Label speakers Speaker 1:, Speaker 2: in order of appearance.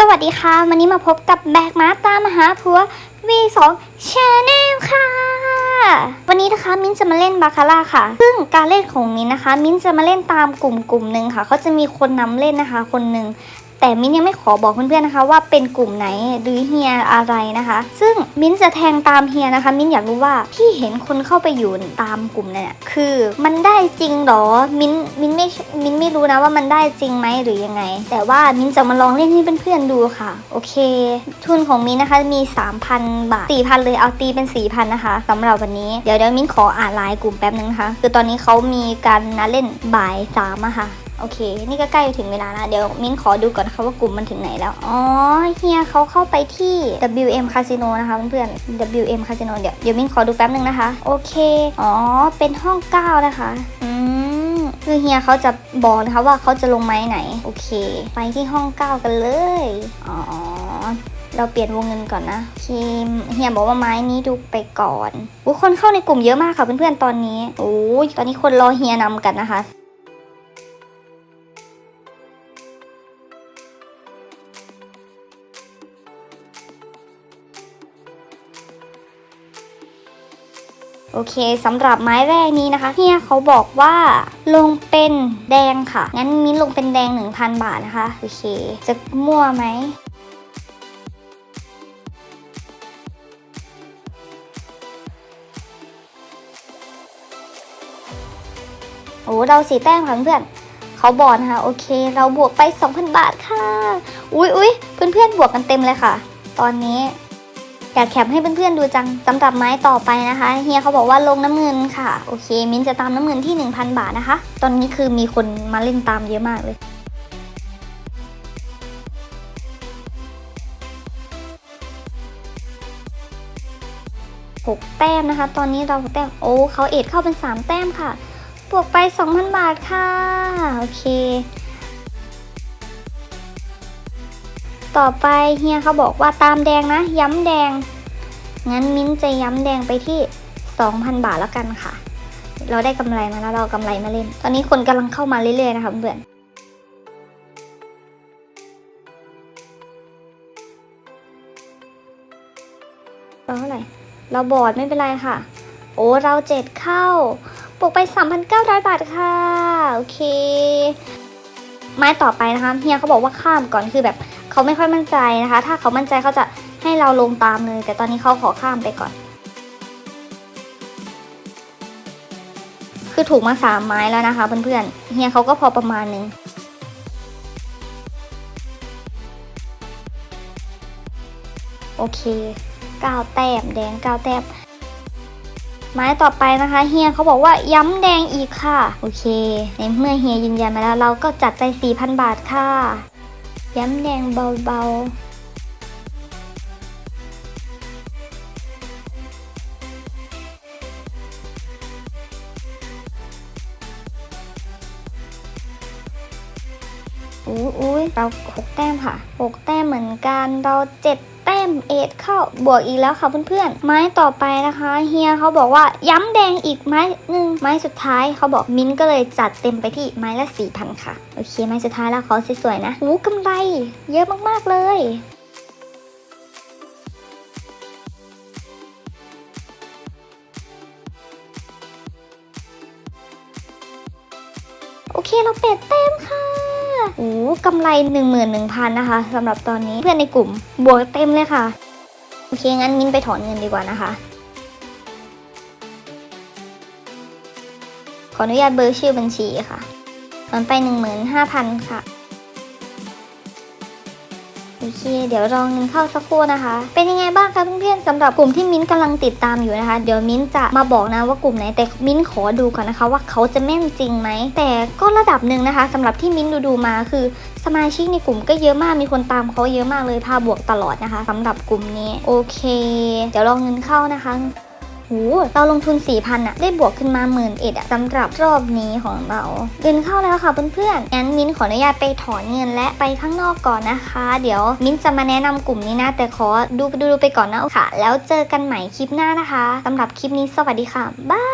Speaker 1: สวัสดีค่ะ วันนี้มาพบกับแบกมาตามหาผัว V2 Channel ค่ะ วันนี้นะคะมิ้นจะมาเล่นบาคาร่าค่ะ ซึ่งการเล่นของมิ้นนะคะ มิ้นจะมาเล่นตามกลุ่มกลุ่มหนึ่งค่ะเขาจะมีคนนำเล่นนะคะ คนหนึ่ง แต่มิ้นยังไม่ขอบอกเพื่อนๆนะคะ ว่าเป็นกลุ่มไหนหรือเฮียอะไรนะคะ ซึ่งมิ้นจะแทงตามเฮียนะคะ มิ้นอยากรู้ว่าพี่เห็นคนเข้าไปอยู่ตามกลุ่มเนี่ยคือมันได้จริงเหรอมิ้นมิ้นไม่มิ้นไม่รู้นะว่ามันได้จริงไหมหรือยังไง แต่ว่ามิ้นจะมาลองเล่นให้เพื่อนๆดูค่ะ โอเค ทุนของมิ้นนะคะมี 3,000 บาท 4,000 เลยเอาตีเป็น 4,000 นะคะสำหรับวันนี้เดี๋ยวเดี๋ยวมิ้นขออ่านไลน์กลุ่มแป๊บนึงนะคะ คือตอนนี้เขามีการนัดเล่นบ่ายสามอะค่ะ โอเค นี่ก็ใกล้ถึงเวลาแล้วเดี๋ยวมิ้นขอดูก่อนนะคะว่ากลุ่มมันถึงไหนแล้ว อ๋อเฮียเขาเข้าไปที่ WM Casino นะคะเพื่อนๆ WM Casino เดี๋ยวเดี๋ยวมิ้นขอดูแป๊บนึงนะคะ โอเค อ๋อ เป็นห้อง 9 นะคะ อืม คือเฮียเขาจะบอกนะคะว่าเขาจะลงไม้ไหน โอเค ไปที่ห้อง 9 กันเลย อ๋อเราเปลี่ยนวงเงินก่อนนะเคเฮียบอกว่าไม้นี้ดูไปก่อนโอ้คนเข้าในกลุ่มเยอะมากค่ะเพื่อนๆตอนนี้ โอ้ยตอนนี้คนรอเฮียนำกันนะคะ โอเคสำหรับไม้แรกนี้นะคะเฮียเขาบอกว่าลงเป็นแดงค่ะ งั้นมิ้นลงเป็นแดง 1,000 บาทนะคะ โอเค จะมั่วไหมโอ้เราสีแต้มค่ะเพื่อนเขาบอกนะคะ โอเค เราบวกไป 2,000 บาทค่ะ อุ๊ยอุ๊ยเพื่อนๆบวกกันเต็มเลยค่ะ ตอนนี้ อยากแคปให้เพื่อนๆดูจังสำหรับไม้ต่อไปนะคะเฮียเขาบอกว่าลงน้ำเงินค่ะ โอเค มิ้นจะตามน้ำเงินที่ 1,000 บาทนะคะ ตอนนี้คือมีคนมาเล่นตามเยอะมากเลยหกแต้มนะคะ ตอนนี้เราหกแต้มโอ้เขาเอ็ดเข้าเป็น 3 แต้มค่ะ บวกไป 2,000 บาทค่ะ โอเค ต่อไปเฮียเขาบอกว่าตามแดงนะ ย้ำแดง งั้นมิ้นจะย้ำแดงไปที่ 2,000 บาทแล้วกันค่ะ เราได้กำไรมาแล้วเรากำไรมาเล่น ตอนนี้คนกำลังเข้ามาเรื่อยๆนะคะเพื่อนเราเท่าไหร่ เราบอดไม่เป็นไรค่ะ โอ้เราเจ็ดเข้าบวกไป 3,900 บาทค่ะ โอเค ไม้ต่อไปนะคะเฮียเขาบอกว่าข้ามก่อนคือแบบ เขาไม่ค่อยมั่นใจนะคะ ถ้าเขามั่นใจเขาจะให้เราลงตามเลย แต่ตอนนี้เขาขอข้ามไปก่อน คือถูกมาสามไม้แล้วนะคะเพื่อนๆเฮียเขาก็พอประมาณนึงโอเคเก้าแต้มแดงเก้าแต้มไม้ต่อไปนะคะเฮียเขาบอกว่าย้ำแดงอีกค่ะ โอเค ในเมื่อเฮียยืนยันมาแล้วเราก็จัดไป 4,000 บาทค่ะ ย้ำแดงเบาๆอุ้ยเราหกแต้มค่ะหกแต้มเหมือนกันเราเจ็ด แต้มเอ็ดเข้าบวกอีกแล้วค่ะเพื่อนๆ ไม้ต่อไปนะคะเฮียเขาบอกว่าย้ำแดงอีกไม้หนึ่งไม้สุดท้ายเขาบอกมิ้นก็เลยจัดเต็มไปที่ไม้ละสี่พันค่ะ โอเค ไม้สุดท้ายแล้วขอสวยๆนะหูกำไร เยอะมากๆเลยโอเค เราเป็ดเต็มค่ะ โอ้กำไร 11,000นะคะสำหรับตอนนี้เพื่อนในกลุ่มบวกเต็มเลยค่ะ โอเค งั้นมินไปถอนเงินดีกว่านะคะ ขออนุญาตเบอร์ชื่อบัญชีค่ะถอนไป 15,000 ค่ะ โอเค เดี๋ยวรอเงินเข้าสักครู่นะคะ เป็นยังไงบ้างคะเพื่อนๆสำหรับกลุ่มที่มิ้นท์กำลังติดตามอยู่นะคะ เดี๋ยวมิ้นจะมาบอกนะว่ากลุ่มไหนแต่มิ้นขอดูก่อนนะคะ ว่าเขาจะแม่นจริงไหมแต่ก็ระดับหนึ่งนะคะสำหรับที่มิ้นดูดูๆมาคือสมาชิกในกลุ่มก็เยอะมากมีคนตามเขาเยอะมากเลยพาบวกตลอดนะคะสำหรับกลุ่มนี้โอเค เดี๋ยวรองเงินเข้านะคะ หูเราลงทุน 4,000อะได้บวกขึ้นมาหมื่นเอ็ดอะสำหรับรอบนี้ของเราเงินเข้าแล้วค่ะเพื่อนๆงั้นมิ้นขออนุญาตไปถอนเงินและไปข้างนอกก่อนนะคะ เดี๋ยวมิ้นจะมาแนะนำกลุ่มนี้นะ แต่ขอดูดูไปก่อนนะค่ะ แล้วเจอกันใหม่คลิปหน้านะคะสำหรับคลิปนี้สวัสดีค่ะบ๊าย